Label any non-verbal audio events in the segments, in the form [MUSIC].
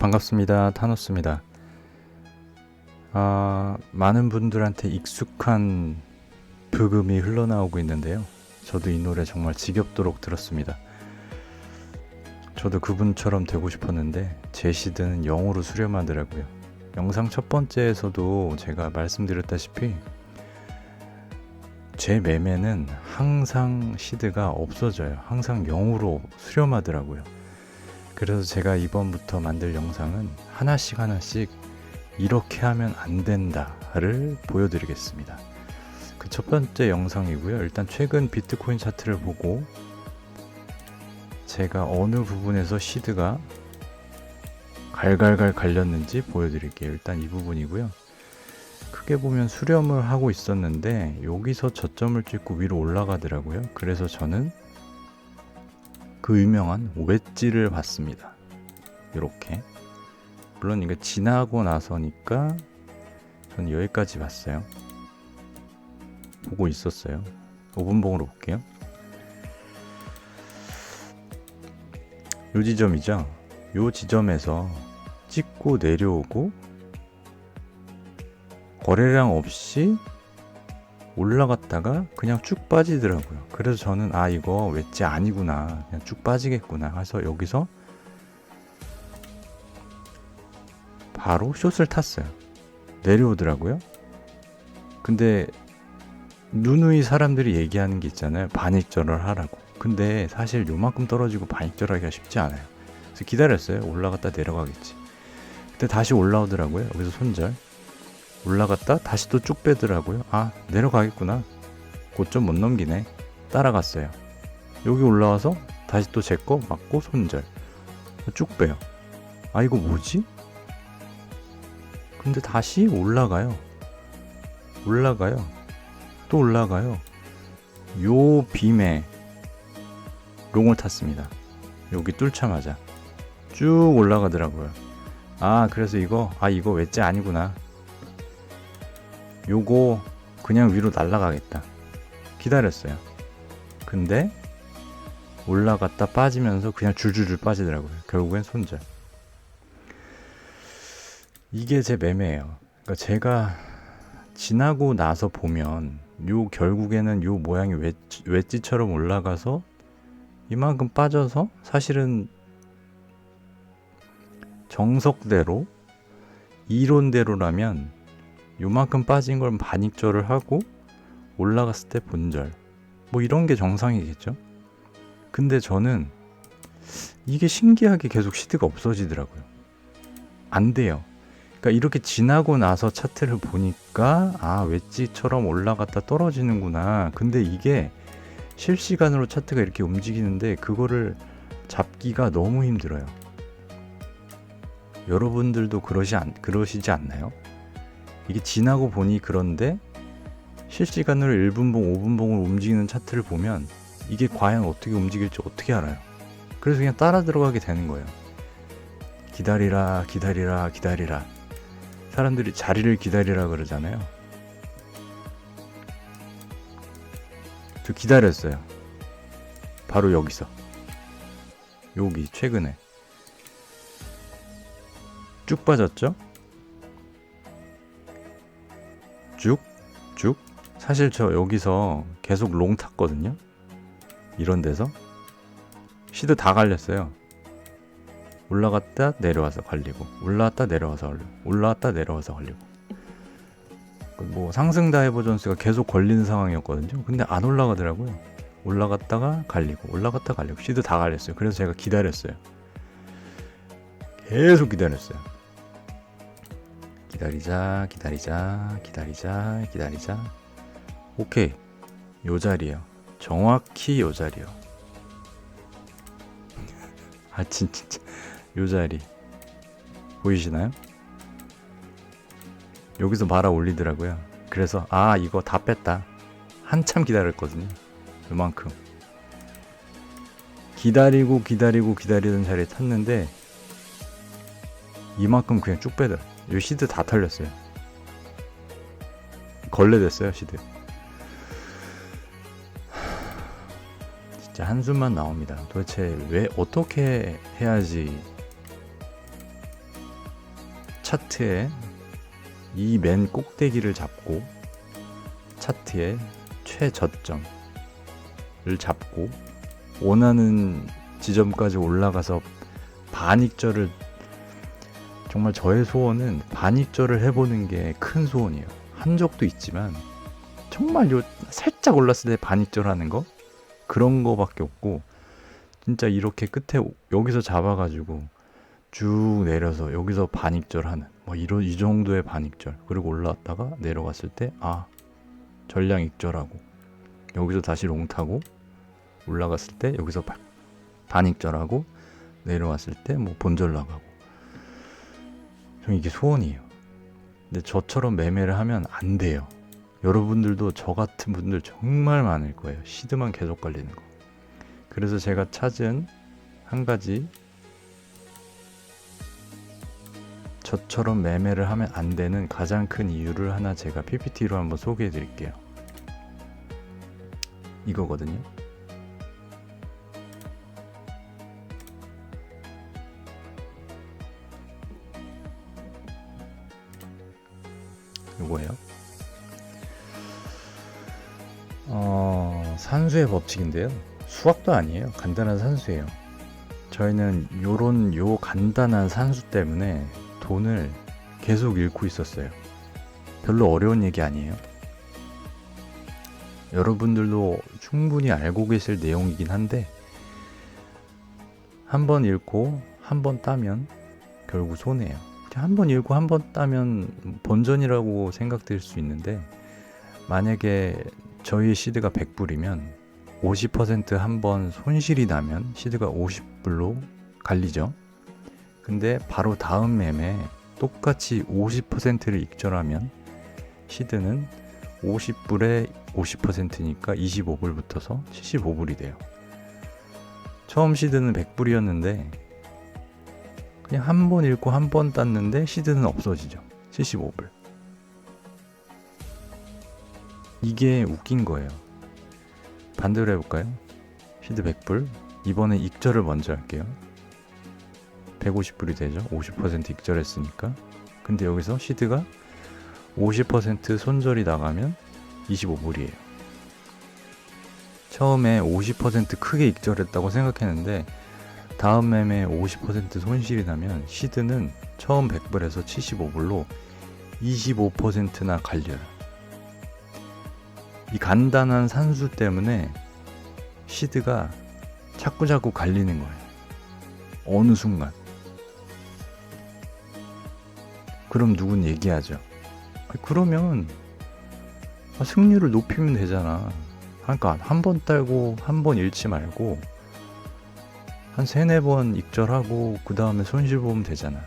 반갑습니다. 타노스입니다. 아, 많은 분들한테 익숙한 브금이 흘러나오고 있는데요. 저도 이 노래 정말 지겹도록 들었습니다. 저도 그분처럼 되고 싶었는데 제 시드는 0으로 수렴하더라고요. 영상 첫 번째에서도 제가 말씀드렸다시피 제 매매는 항상 시드가 없어져요. 항상 0으로 수렴하더라고요. 그래서 제가 이번부터 만들 영상은 하나씩 하나씩 이렇게 하면 안 된다를 보여드리겠습니다. 그 첫 번째 영상이고요. 일단 최근 비트코인 차트를 보고 제가 어느 부분에서 시드가 갈갈갈 갈렸는지 보여드릴게요. 일단 이 부분이고요. 크게 보면 수렴을 하고 있었는데 여기서 저점을 찍고 위로 올라가더라고요. 그래서 저는 그 유명한 웨지를 봤습니다. 이렇게 물론 이게 지나고 나서니까 저는 여기까지 봤어요. 보고 있었어요. 5분봉으로 볼게요. 요 지점이죠. 요 지점에서 찍고 내려오고 거래량 없이 올라갔다가 그냥 쭉 빠지더라고요. 그래서 저는 아 이거 웨지 아니구나. 그냥 쭉 빠지겠구나. 해서 여기서 바로 숏을 탔어요. 내려오더라고요. 근데 누누이 사람들이 얘기하는 게 있잖아요. 반익절을 하라고. 근데 사실 요만큼 떨어지고 반익절하기가 쉽지 않아요. 그래서 기다렸어요. 올라갔다 내려가겠지. 근데 다시 올라오더라고요. 여기서 손절. 올라갔다 다시 또 쭉 빼더라고요. 아, 내려가겠구나. 고점 못 넘기네. 따라갔어요. 여기 올라와서 다시 또 제 거 맞고 손절. 쭉 빼요. 아, 이거 뭐지? 근데 다시 올라가요. 올라가요. 또 올라가요. 요 빔에 롱을 탔습니다. 여기 뚫자마자 쭉 올라가더라고요. 아, 그래서 이거, 아, 이거 외자 아니구나. 요거 그냥 위로 날아가겠다. 기다렸어요. 근데 올라갔다 빠지면서 그냥 줄줄줄 빠지더라고요. 결국엔 손절. 이게 제 매매예요. 그러니까 제가 지나고 나서 보면 요 결국에는 요 모양이 웨지, 웨지처럼 올라가서 이만큼 빠져서 사실은 정석대로 이론대로라면 요만큼 빠진 걸 반익절을 하고 올라갔을 때 본절. 뭐 이런 게 정상이겠죠? 근데 저는 이게 신기하게 계속 시드가 없어지더라고요. 안 돼요. 그러니까 이렇게 지나고 나서 차트를 보니까 아 웨지처럼 올라갔다 떨어지는구나. 근데 이게 실시간으로 차트가 이렇게 움직이는데 그거를 잡기가 너무 힘들어요. 여러분들도 그러시 않, 그러시지 않나요? 이게 지나고 보니 그런데 실시간으로 1분봉, 5분봉을 움직이는 차트를 보면 이게 과연 어떻게 움직일지 어떻게 알아요? 그래서 그냥 따라 들어가게 되는 거예요. 기다리라, 기다리라, 기다리라. 사람들이 자리를 기다리라 그러잖아요. 저 기다렸어요. 바로 여기서. 여기, 최근에. 쭉 빠졌죠? 쭉, 쭉. 사실 저 여기서 계속 롱 탔거든요. 이런 데서. 시드 다 갈렸어요. 올라갔다 내려와서 걸리고, 올라왔다 내려와서 걸리고, 올라왔다 내려와서 걸리고. 뭐 상승 다이버 존스가 계속 걸리는 상황이었거든요. 근데 안 올라가더라고요. 올라갔다가 갈리고, 올라갔다 갈리고, 시드 다 갈렸어요. 그래서 제가 기다렸어요. 계속 기다렸어요. 기다리자, 기다리자, 기다리자, 기다리자. 오케이. 요 자리요. 정확히 요 자리요. [LAUGHS] 아, 진, 진짜. 요 자리. 보이시나요? 여기서 말아 올리더라고요. 그래서, 아, 이거 다 뺐다. 한참 기다렸거든요. 요만큼. 기다리고, 기다리고, 기다리던 자리에 탔는데, 이만큼 그냥 쭉 빼더라. 요 시드 다 털렸어요. 걸레 됐어요 시드. 진짜 한숨만 나옵니다. 도대체 왜 어떻게 해야지 차트에 이 맨 꼭대기를 잡고 차트의 최저점을 잡고 원하는 지점까지 올라가서 반익절을 정말 저의 소원은 반익절을 해보는 게 큰 소원이에요. 한 적도 있지만 정말 요 살짝 올랐을 때 반익절 하는 거 그런 거밖에 없고 진짜 이렇게 끝에 여기서 잡아가지고 쭉 내려서 여기서 반익절 하는 뭐 이런 이 정도의 반익절 그리고 올라왔다가 내려갔을 때 아 전량 익절하고 여기서 다시 롱 타고 올라갔을 때 여기서 반- 반익절하고 내려왔을 때 뭐 본절 나가고 전 이게 소원이에요. 근데 저처럼 매매를 하면 안 돼요. 여러분들도 저 같은 분들 정말 많을 거예요. 시드만 계속 걸리는 거. 그래서 제가 찾은 한 가지 저처럼 매매를 하면 안 되는 가장 큰 이유를 하나 제가 PPT로 한번 소개해 드릴게요. 이거거든요. 이거예요. 어, 산수의 법칙인데요. 수학도 아니에요. 간단한 산수예요. 저희는 요런 요 간단한 산수 때문에 돈을 계속 잃고 있었어요. 별로 어려운 얘기 아니에요. 여러분들도 충분히 알고 계실 내용이긴 한데 한 번 읽고 한 번 따면 결국 손해예요. 한 번 읽고 한 번 따면 본전이라고 생각될 수 있는데 만약에 저희 시드가 100불이면 50%한 번 손실이 나면 시드가 50불로 갈리죠. 근데 바로 다음 매매 똑같이 50%를 익절하면 시드는 50불에 50%니까 25불 붙어서 75불이 돼요. 처음 시드는 100불이었는데 그냥 한 번 읽고 한 번 땄는데 시드는 없어지죠. 75불. 이게 웃긴 거예요. 반대로 해볼까요? 시드 100불. 이번에 익절을 먼저 할게요. 150불이 되죠. 50% 익절했으니까. 근데 여기서 시드가 50% 손절이 나가면 25불이에요. 처음에 50% 크게 익절했다고 생각했는데 다음 매매에 50% 손실이 나면 시드는 처음 100불에서 75불로 25%나 갈려요. 이 간단한 산수 때문에 시드가 자꾸자꾸 갈리는 거예요. 어느 순간. 그럼 누군 얘기하죠. 아, 그러면 아, 승률을 높이면 되잖아. 그러니까 한 번 딸고 한 번 잃지 말고 한 세네 번 익절하고 그 다음에 손실 보면 되잖아.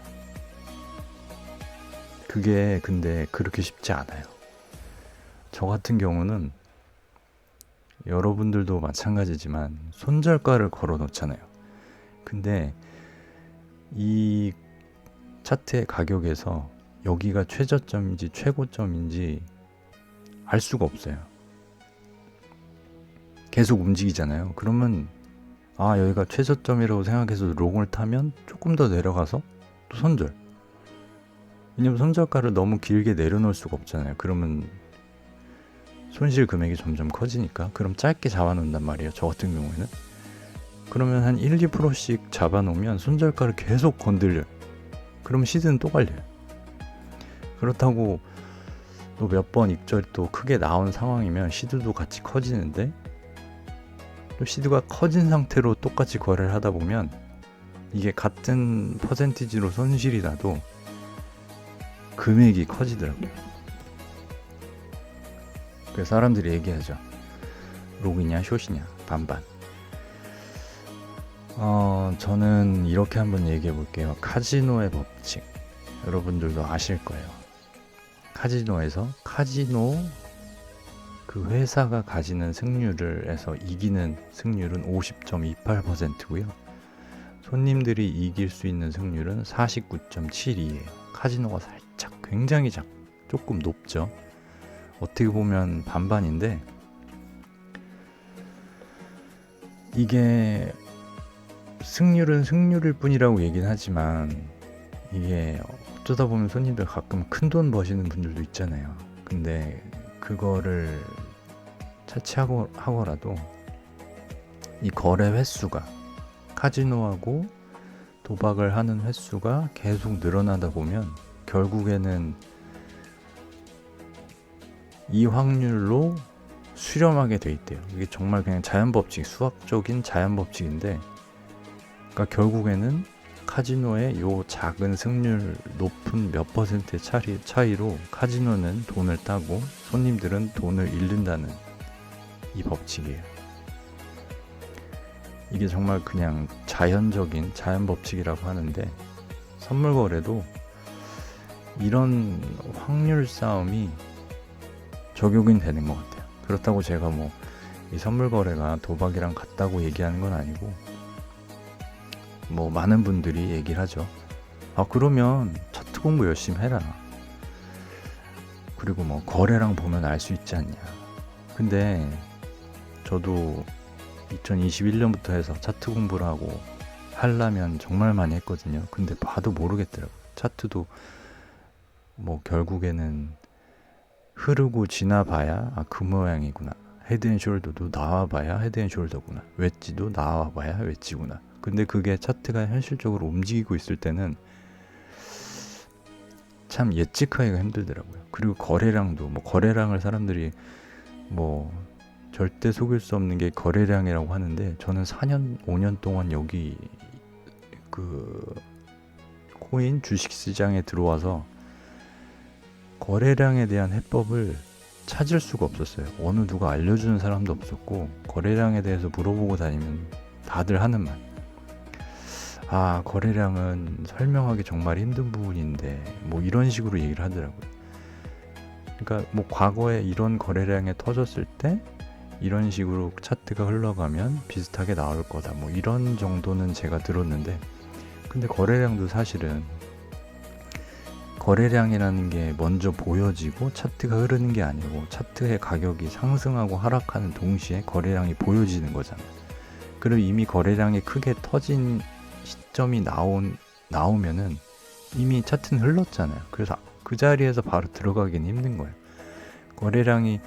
그게 근데 그렇게 쉽지 않아요. 저 같은 경우는 여러분들도 마찬가지지만 손절가를 걸어 놓잖아요. 근데 이 차트의 가격에서 여기가 최저점인지 최고점인지 알 수가 없어요. 계속 움직이잖아요. 그러면 아 여기가 최저점이라고 생각해서 롱을 타면 조금 더 내려가서 또 손절. 왜냐면 손절가를 너무 길게 내려놓을 수가 없잖아요. 그러면 손실 금액이 점점 커지니까 그럼 짧게 잡아놓는단 말이에요. 저 같은 경우에는 그러면 한 1, 2%씩 잡아놓으면 손절가를 계속 건들려요. 그러면 시드는 또 갈려요. 그렇다고 또 몇번 익절이 또 크게 나온 상황이면 시드도 같이 커지는데 또 시드가 커진 상태로 똑같이 거래를 하다 보면 이게 같은 퍼센티지로 손실이 나도 금액이 커지더라고요. 그래서 사람들이 얘기하죠. 록이냐 숏이냐 반반. 어, 저는 이렇게 한번 얘기해 볼게요. 카지노의 법칙. 여러분들도 아실 거예요. 카지노에서 카지노 그 회사가 가지는 승률을 해서 이기는 승률은 50.28%고요. 손님들이 이길 수 있는 승률은 49.72예요. 카지노가 살짝 굉장히 작, 조금 높죠. 어떻게 보면 반반인데 이게 승률은 승률일 뿐이라고 얘기는 하지만 이게 어쩌다 보면 손님들 가끔 큰 돈 버시는 분들도 있잖아요. 근데 그거를 차치하고 하고라도 이 거래 횟수가 카지노하고 도박을 하는 횟수가 계속 늘어나다 보면 결국에는 이 확률로 수렴하게 돼 있대요. 이게 정말 그냥 자연 법칙, 수학적인 자연 법칙인데, 그러니까 결국에는 카지노의 요 작은 승률 높은 몇 퍼센트의 차이, 차이로 카지노는 돈을 따고 손님들은 돈을 잃는다는 이 법칙이에요. 이게 정말 그냥 자연적인 자연 법칙이라고 하는데 선물 거래도 이런 확률 싸움이 적용이 되는 것 같아요. 그렇다고 제가 뭐 이 선물 거래가 도박이랑 같다고 얘기하는 건 아니고 뭐 많은 분들이 얘기를 하죠. 아 그러면 차트 공부 열심히 해라. 그리고 뭐 거래랑 보면 알 수 있지 않냐. 근데 저도 2021년부터 해서 차트 공부를 하고 하려면 정말 많이 했거든요. 근데 봐도 모르겠더라고요. 차트도 뭐 결국에는 흐르고 지나봐야 아 그 모양이구나. 헤드앤숄더도 나와봐야 헤드앤숄더구나. 웨지도 나와봐야 웨지구나. 근데 그게 차트가 현실적으로 움직이고 있을 때는 참 예측하기가 힘들더라고요. 그리고 거래량도 뭐 거래량을 사람들이 뭐 절대 속일 수 없는 게 거래량이라고 하는데 저는 4년 5년 동안 여기 그 코인 주식 시장에 들어와서 거래량에 대한 해법을 찾을 수가 없었어요. 어느 누가 알려주는 사람도 없었고 거래량에 대해서 물어보고 다니면 다들 하는 말. 아 거래량은 설명하기 정말 힘든 부분인데 뭐 이런 식으로 얘기를 하더라고요. 그러니까 뭐 과거에 이런 거래량에 터졌을 때 이런 식으로 차트가 흘러가면 비슷하게 나올 거다. 뭐 이런 정도는 제가 들었는데 근데 거래량도 사실은 거래량이라는 게 먼저 보여지고 차트가 흐르는 게 아니고 차트의 가격이 상승하고 하락하는 동시에 거래량이 보여지는 거잖아요. 그리고 이미 거래량이 크게 터진 시점이 나온 나오면은 이미 차트는 흘렀잖아요. 그래서 그 자리에서 바로 들어가기는 힘든 거예요. 거래량이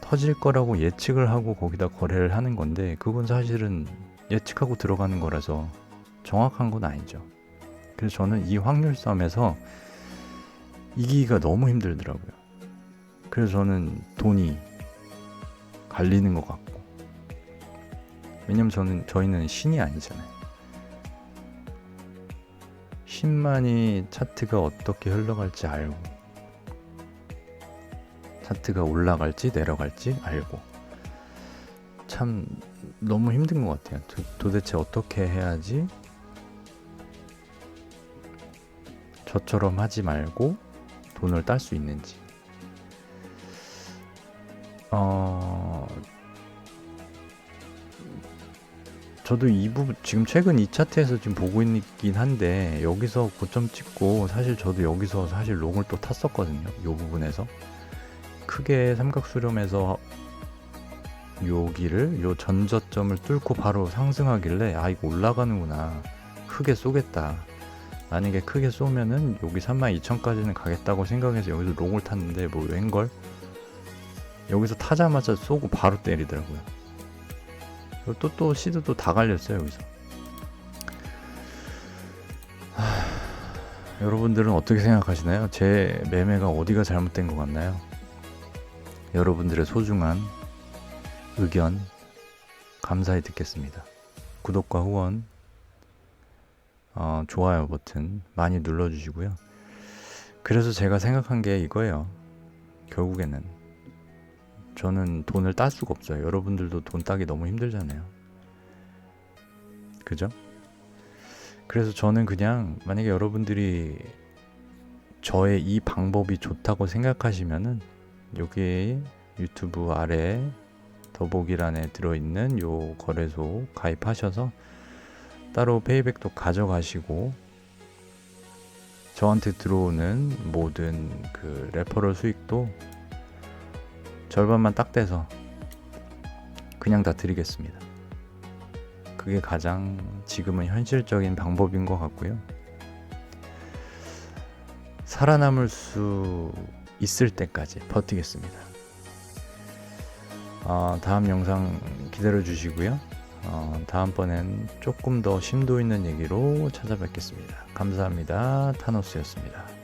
터질 거라고 예측을 하고 거기다 거래를 하는 건데 그건 사실은 예측하고 들어가는 거라서 정확한 건 아니죠. 그래서 저는 이 확률 싸움에서 이기기가 너무 힘들더라고요. 그래서 저는 돈이 갈리는 것 같고 왜냐면 저는 저희는 신이 아니잖아요. 신만이 차트가 어떻게 흘러갈지 알고 차트가 올라갈지 내려갈지 알고 참 너무 힘든 것 같아요. 도, 도대체 어떻게 해야지 저처럼 하지 말고 돈을 딸 수 있는지. 어, 저도 이 부분, 지금 최근 이 차트에서 지금 보고 있긴 한데, 여기서 고점 찍고, 사실 저도 여기서 사실 롱을 또 탔었거든요. 이 부분에서. 크게 삼각수렴에서 여기를, 요 전저점을 뚫고 바로 상승하길래, 아, 이거 올라가는구나. 크게 쏘겠다. 만약에 크게 쏘면은 여기 32,000까지는 가겠다고 생각해서 여기서 롱을 탔는데 뭐 웬걸? 여기서 타자마자 쏘고 바로 때리더라고요. 또 또 시드 또 다 갈렸어요 여기서. 하... 여러분들은 어떻게 생각하시나요? 제 매매가 어디가 잘못된 것 같나요? 여러분들의 소중한 의견 감사히 듣겠습니다. 구독과 후원 어, 좋아요 버튼 많이 눌러주시고요. 그래서 제가 생각한 게 이거예요. 결국에는 저는 돈을 딸 수가 없어요. 여러분들도 돈 따기 너무 힘들잖아요. 그죠? 그래서 저는 그냥 만약에 여러분들이 저의 이 방법이 좋다고 생각하시면은 여기 유튜브 아래 더보기란에 들어있는 요 거래소 가입하셔서 따로 페이백도 가져가시고 저한테 들어오는 모든 그 레퍼럴 수익도 절반만 딱 떼서 그냥 다 드리겠습니다. 그게 가장 지금은 현실적인 방법인 것 같고요. 살아남을 수 있을 때까지 버티겠습니다. 어, 다음 영상 기다려 주시고요. 어, 다음번엔 조금 더 심도 있는 얘기로 찾아뵙겠습니다. 감사합니다. 타노스였습니다.